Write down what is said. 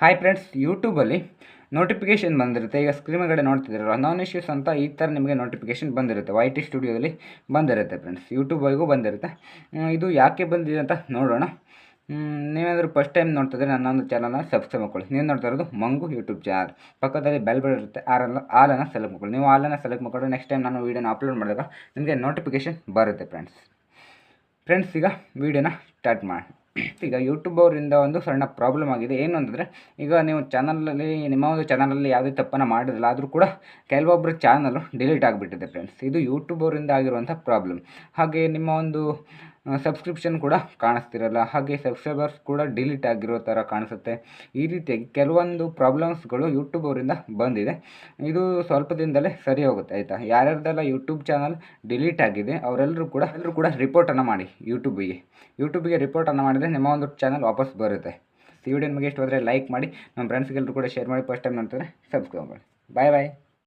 Hi friends ಯೂಟ್ಯೂಬಲ್ಲಿ notification ಬಂದಿರುತ್ತೆ. ಈಗ ಸ್ಕ್ರೀನ್ ಮೇಲೆ ನೋಡ್ತಿದ್ದೀರಲ್ಲ ನಾನ್ ಇಶ್ಯೂಸ್ ಅಂತ ಈ ಥರ ನಿಮಗೆ ನೋಟಿಫಿಕೇಷನ್ ಬಂದಿರುತ್ತೆ. ವೈ ಟಿ ಸ್ಟುಡಿಯೋದಲ್ಲಿ ಬಂದಿರುತ್ತೆ ಫ್ರೆಂಡ್ಸ್ ಯೂಟ್ಯೂಬ್ವರೆಗೂ ಬಂದಿರುತ್ತೆ. ಇದು ಯಾಕೆ ಬಂದಿದೆ ಅಂತ ನೋಡೋಣ. ನೀವೇನಾದರೂ ಫಸ್ಟ್ ಟೈಮ್ ನೋಡ್ತಿದ್ರೆ ನನ್ನೊಂದು ಚಾನಲ್ನ ಸಬ್ಸ್ಕ್ರೈಬ್ ಮಾಡ್ಕೊಳ್ಳಿ. ನೀವು ನೋಡ್ತಾ ಇರೋದು ಮಂಗು ಯೂಟ್ಯೂಬ್ ಚಾನಲ್ ಪಕ್ಕದಲ್ಲಿ ಬೆಲ್ ಬೆಲ್ ಇರುತ್ತೆ. ಆರಲ್ಲ, ಆಲನ್ನು ಸೆಲೆಕ್ಟ್ ಮಾಡ್ಕೊಳ್ಳಿ. ನೀವು ಆಲನ್ನು ಸೆಲೆಕ್ಟ್ ಮಾಡ್ಕೊಂಡ್ರೆ ನೆಕ್ಸ್ಟ್ ಟೈಮ್ ನಾನು ವೀಡಿಯೋನ ಅಪ್ಲೋಡ್ ಮಾಡಿದಾಗ ನಿಮಗೆ ನೋಟಿಫಿಕೇಷನ್ ಬರುತ್ತೆ ಫ್ರೆಂಡ್ಸ್ ಫ್ರೆಂಡ್ಸ್ ಈಗ ವೀಡಿಯೋನ ಸ್ಟಾರ್ಟ್ ಮಾಡಿ ಈಗ ಯೂಟ್ಯೂಬ್ ಅವರಿಂದ ಒಂದು ಸಣ್ಣ ಪ್ರಾಬ್ಲಮ್ ಆಗಿದೆ. ಏನು ಅಂತಂದರೆ, ಈಗ ನೀವು ಚಾನಲಲ್ಲಿ ನಿಮ್ಮ ಒಂದು ಚಾನಲಲ್ಲಿ ಯಾವುದೇ ತಪ್ಪನ್ನು ಮಾಡಿರಲ್ಲ ಆದರೂ ಕೂಡ ಕೆಲವೊಬ್ಬರ ಚಾನಲು ಡಿಲೀಟ್ ಆಗಿಬಿಟ್ಟಿದೆ ಫ್ರೆಂಡ್ಸ್ ಇದು ಯೂಟ್ಯೂಬ್ ಅವರಿಂದ ಆಗಿರುವಂಥ ಪ್ರಾಬ್ಲಮ್ ಹಾಗೆ ನಿಮ್ಮ ಒಂದು ಸಬ್ಸ್ಕ್ರಿಪ್ಷನ್ ಕೂಡ ಕಾಣಿಸ್ತಿರಲ್ಲ. ಹಾಗೆ ಸಬ್ಸ್ಕ್ರೈಬರ್ಸ್ ಕೂಡ ಡಿಲೀಟ್ ಆಗಿರೋ ಥರ ಕಾಣಿಸುತ್ತೆ. ಈ ರೀತಿಯಾಗಿ ಕೆಲವೊಂದು ಪ್ರಾಬ್ಲಮ್ಸ್ಗಳು ಯೂಟ್ಯೂಬ್ ಅವರಿಂದ ಬಂದಿದೆ. ಇದು ಸ್ವಲ್ಪ ದಿನದಲ್ಲೇ ಸರಿ ಹೋಗುತ್ತೆ, ಆಯಿತಾ? ಯಾರ್ಯಾರ್ದೆಲ್ಲ ಯೂಟ್ಯೂಬ್ ಚಾನಲ್ ಡಿಲೀಟ್ ಆಗಿದೆ, ಅವರೆಲ್ಲರೂ ಕೂಡ ಎಲ್ಲರೂ ಕೂಡ ರಿಪೋರ್ಟನ್ನು ಮಾಡಿ ಯೂಟ್ಯೂಬಿಗೆ ಯೂಟ್ಯೂಬಿಗೆ ರಿಪೋರ್ಟನ್ನು ಮಾಡಿದರೆ ನಿಮ್ಮ ಒಂದು ಚಾನಲ್ ವಾಪಸ್ ಬರುತ್ತೆ. ಈ ವಿಡಿಯೋ ನಿಮಗೆ ಇಷ್ಟ ಹೋದರೆ ಲೈಕ್ ಮಾಡಿ, ನಮ್ಮ ಫ್ರೆಂಡ್ಸ್ಗೆಲ್ಲರೂ ಕೂಡ ಶೇರ್ ಮಾಡಿ ಫಸ್ಟ್ ಟೈಮ್ ನಂತರ ಸಬ್ಸ್ಕ್ರೈಬ್ ಮಾಡಿ. ಬಾಯ್ ಬಾಯ್